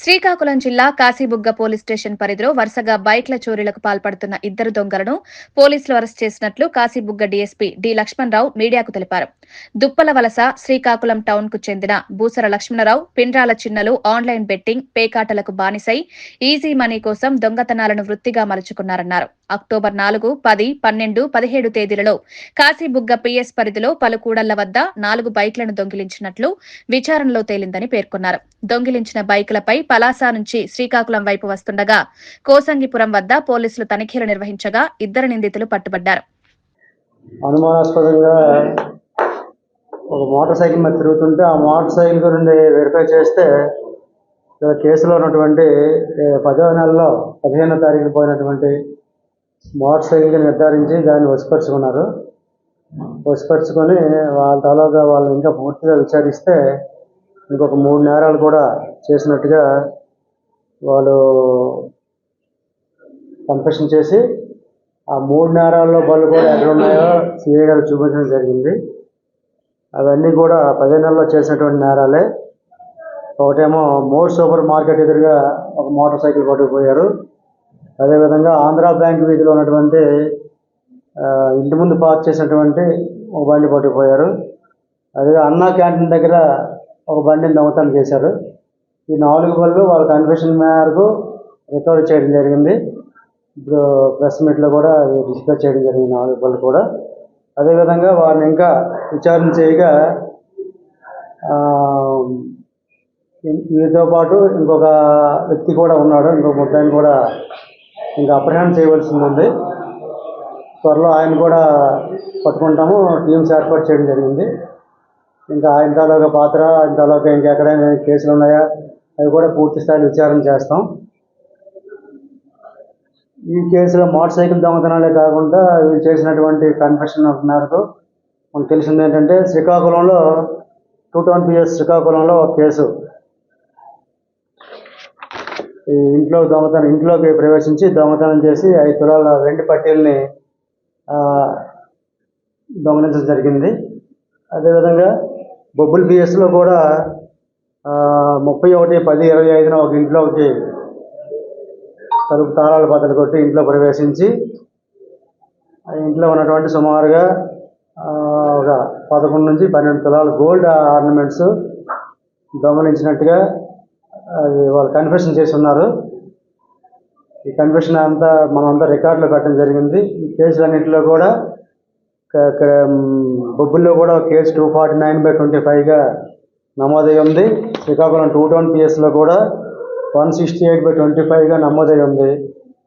శ్రీకాకుళం జిల్లా Kashibugga police station పరిధిలో వరుసగా బైక్ల చోరీలకు పాల్పడుతున్న ఇద్దరు దొంగలను పోలీసులు అరెస్ట్ చేసినట్లు కాశీబుగ్గ డీఎస్పీ డి లక్ష్మణరావు మీడియాకు తెలిపారు. దుప్పల వలస శ్రీకాకుళం టౌన్కు చెందిన బూసర లక్ష్మణరావు పిండ్రాల చిన్నలు ఆన్లైన్ బెట్టింగ్ పేకాటలకు బానిసై ఈజీ మనీ కోసం దొంగతనాలను వృత్తిగా మలుచుకున్నారన్నారు. అక్టోబర్ నాలుగు పది పన్నెండు పదిహేడు తేదీలలో కాశీబుగ్గ పిఎస్ పరిధిలో పలు కూడళ్ళ వద్ద నాలుగు బైక్లను దొంగిలించినట్లు విచారణలో తేలిందని పేర్కొన్నారు. దొంగిలించిన బైకులపై పలాస నుంచి శ్రీకాకుళం వైపు వస్తుండగా కోసంగిపురం వద్ద పోలీసులు తనిఖీలు నిర్వహించగా ఇద్దరు నిందితులు పట్టుబడ్డారు. అనుమానాస్పదంగా ఒక మోటార్ సైకిల్ మీద తిరుగుతుంటే ఆ మోటార్ సైకిల్ గురించి వెరిఫై చేస్తే కేసులో ఉన్నటువంటి పదో నెలలో పదిహేనో తారీఖు పోయినటువంటి మోటార్ సైకిల్ నిర్ధారించి దాన్ని వశపరుచుకున్నారు వశపరుచుకొని వాళ్ళ తాలూకా వాళ్ళు ఇంకా పూర్తిగా విచారిస్తే ఇంకొక మూడు నేరాలు కూడా చేసినట్టుగా వాళ్ళు కన్ఫెషన్ చేసి ఆ మూడు నేరాల్లో బళ్ళు కూడా ఎక్కడ ఉన్నాయో సిఐ గారు చూపించడం జరిగింది. అవన్నీ కూడా పదే నెలలో చేసినటువంటి నేరాలే. ఒకటేమో మోర్ సూపర్ మార్కెట్ ఎదురుగా ఒక మోటార్ సైకిల్ పట్టుకుపోయారు. అదేవిధంగా ఆంధ్ర బ్యాంక్ వీధిలో ఉన్నటువంటి ఇంటి ముందు పార్క్ చేసినటువంటి ఒక బండి పట్టుకుపోయారు. అదే అన్నా క్యాంటీన్ దగ్గర ఒక బండిని దొంగతనం చేశారు. ఈ నాలుగు బళ్ళు వాళ్ళ కన్ఫెషన్ మేరకు రికవరీ చేయడం జరిగింది. ఇప్పుడు ప్రెస్ మీట్లో కూడా డిస్ప్లే చేయడం జరిగింది నాలుగు బళ్ళు కూడా. అదేవిధంగా వారిని ఇంకా విచారణ చేయగా వీరితో పాటు ఇంకొక వ్యక్తి కూడా ఉన్నాడు ఇంకొక ముద్దాయిని కూడా ఇంకా అప్రహాండ్ చేయవలసి ఉంది. త్వరలో ఆయన కూడా పట్టుకుంటాము. టీమ్స్ ఏర్పాటు చేయడం జరిగింది. ఇంకా ఆయన తాలూకా పాత్ర ఆయన తాలూకా ఇంకెక్కడైనా కేసులు ఉన్నాయా అవి కూడా పూర్తి స్థాయిలో విచారణ చేస్తాం. ఈ కేసులో మోటార్ సైకిల్ దొంగతనాలే కాకుండా వీళ్ళు చేసినటువంటి కన్ఫెషన్ మేరకు మనకు తెలిసింది ఏంటంటే శ్రీకాకుళంలో టూ ట్వంటీ పిఎస్ శ్రీకాకుళంలో ఒక కేసు. ఇంట్లో దొంగతనం ఇంట్లోకి ప్రవేశించి దొంగతనం చేసి ఐదు తులాల వెండి పట్టీల్ని ఆ, దొంగలించడం జరిగింది. అదేవిధంగా బొబ్బుల్ బిఎస్లో కూడా ముప్పై ఒకటి పది ఇరవై ఐదున ఒక ఇంట్లోకి తలుపు తాళాలు బద్దలు కొట్టి ఇంట్లో ప్రవేశించి ఆ ఇంట్లో ఉన్నటువంటి సుమారుగా ఒక పదకొండు నుంచి పన్నెండు తులాలు గోల్డ్ ఆర్నమెంట్స్ దొంగలించినట్టుగా వాళ్ళు కన్ఫెషన్ చేసి ఉన్నారు ఈ కన్ఫెషన్ అంతా మనం అంతా రికార్డులో పెట్టడం జరిగింది. ఈ కేసులన్నింటిలో కూడా ఇక్కడ బొబ్బుల్లో కూడా case two forty nine by twenty ఫైవ్గా నమోదై ఉంది. శ్రీకాకుళం టూ టౌన్ పిఎస్లో కూడా one sixty eight by twenty ఫైవ్గా నమోదై ఉంది.